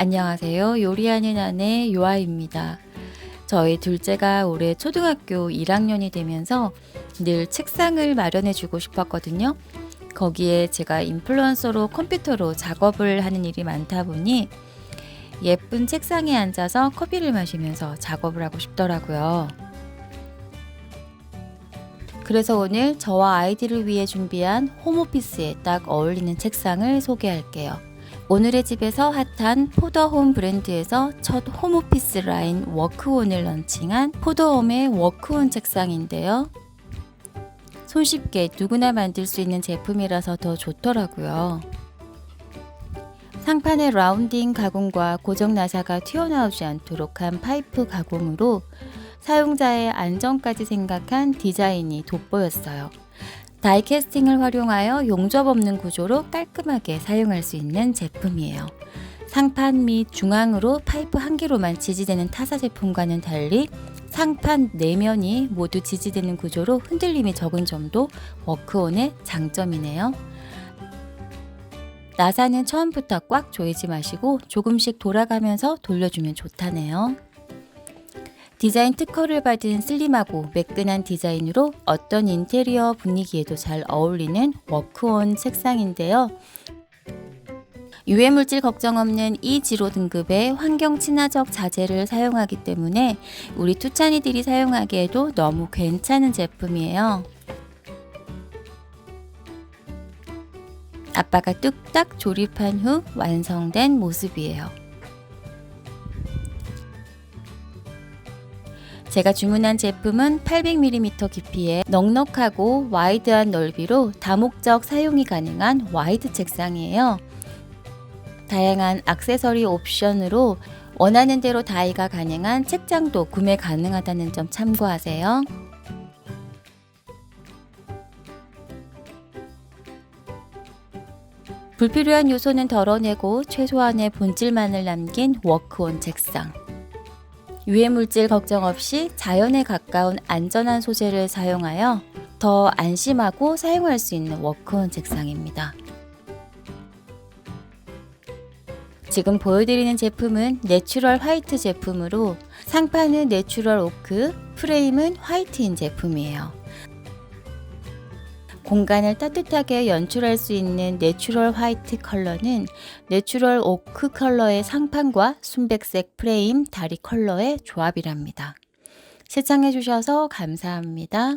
안녕하세요. 요리하는 아내 요아입니다. 저희 둘째가 올해 초등학교 1학년이 되면서 늘 책상을 마련해 주고 싶었거든요. 거기에 제가 인플루언서로 컴퓨터로 작업을 하는 일이 많다 보니 예쁜 책상에 앉아서 커피를 마시면서 작업을 하고 싶더라고요. 그래서 오늘 저와 아이들을 위해 준비한 홈오피스에 딱 어울리는 책상을 소개할게요. 오늘의 집에서 핫한 포더홈 브랜드에서 첫 홈오피스 라인 워크온을 런칭한 포더홈의 워크온 책상인데요. 손쉽게 누구나 만들 수 있는 제품이라서 더 좋더라고요. 상판의 라운딩 가공과 고정 나사가 튀어나오지 않도록 한 파이프 가공으로 사용자의 안전까지 생각한 디자인이 돋보였어요. 다이캐스팅을 활용하여 용접 없는 구조로 깔끔하게 사용할 수 있는 제품이에요. 상판 및 중앙으로 파이프 한 개로만 지지되는 타사 제품과는 달리 상판 내면이 모두 지지되는 구조로 흔들림이 적은 점도 워크온의 장점이네요. 나사는 처음부터 꽉 조이지 마시고 조금씩 돌아가면서 돌려주면 좋다네요. 디자인 특허를 받은 슬림하고 매끈한 디자인으로 어떤 인테리어 분위기에도 잘 어울리는 워크온 책상인데요. 유해물질 걱정 없는 이 지로 등급의 환경 친화적 자재를 사용하기 때문에 우리 투찬이들이 사용하기에도 너무 괜찮은 제품이에요. 아빠가 뚝딱 조립한 후 완성된 모습이에요. 제가 주문한 제품은 800mm 깊이의 넉넉하고 와이드한 넓이로 다목적 사용이 가능한 와이드 책상이에요. 다양한 액세서리 옵션으로 원하는 대로 다이가 가능한 책장도 구매 가능하다는 점 참고하세요. 불필요한 요소는 덜어내고 최소한의 본질만을 남긴 워크온 책상. 유해물질 걱정 없이 자연에 가까운 안전한 소재를 사용하여 더 안심하고 사용할 수 있는 워크온 책상입니다. 지금 보여드리는 제품은 내추럴 화이트 제품으로 상판은 내추럴 오크, 프레임은 화이트인 제품이에요. 공간을 따뜻하게 연출할 수 있는 내추럴 화이트 컬러는 내추럴 오크 컬러의 상판과 순백색 프레임 다리 컬러의 조합이랍니다. 시청해주셔서 감사합니다.